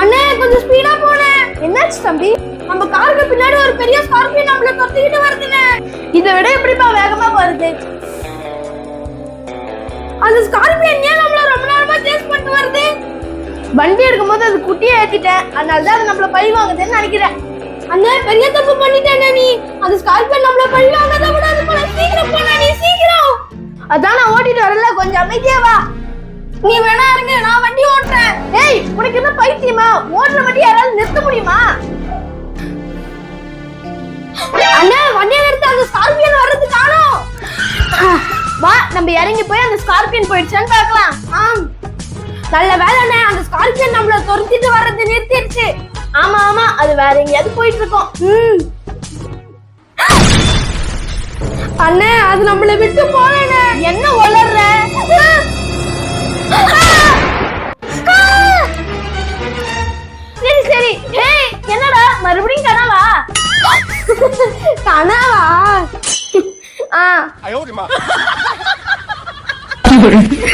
அண்ணே கொஞ்சம் ஸ்பீடா போனேன் என்னாச்சு தம்பி? நம்ம காருக்கு பின்னாடி ஒரு பெரிய ஸ்கார்பியன் நம்மள தொத்திக்கிட்டு வருதுனே. இதை விட எப்படிப்பா வேகமா வருது? அந்த ஸ்கார்பியன் ஏன் நம்மள ரொம்ப நேரமா சேஸ் பண்ணிட்டு வருது? வண்டி எடுக்கும்போது அது குட்டியை ஏத்திட்டேன். அதனால தான் அது நம்மள பழி வாங்குதுன்னு நினைக்கிறேன். அண்ணே பெரிய தப்பு பண்ணிட்டேன் நீ. அந்த ஸ்கார்பியன் அதான் நான் ஓட்டிட்டு வரல கொஞ்சம் அமைதியா வா. நீ வேணா இருங்க நான் வண்டி ஓட்டுறேன். ஏய் உனக்கு என்ன பைத்தியமா? ஓட்டுற வண்டி யாராவது நிறுத்த முடியுமா? அண்ணா வண்டியை நிறுத்த அந்த ஸ்கார்பியன் வர்றது காணோம் வா நம்ம இறங்கி போய் அந்த ஸ்கார்பியன் போயிடுச்சான்னு பார்க்கலாம். ஆ நல்ல வேலை அண்ணே அந்த ஸ்கார்பியன் நம்மள துரத்திட்டு வர்றது நிறுத்திடுச்சு. ஆமா ஆமா அது வேற எங்கேயாவது போயிட்டு இருக்கோம். ம். அண்ணே அது நம்மள விட்டு போனே என்ன உளர்ற? சரி சரி. ஏய் என்னடா? மறுபடியும் கனவா? கனவா? ஆ.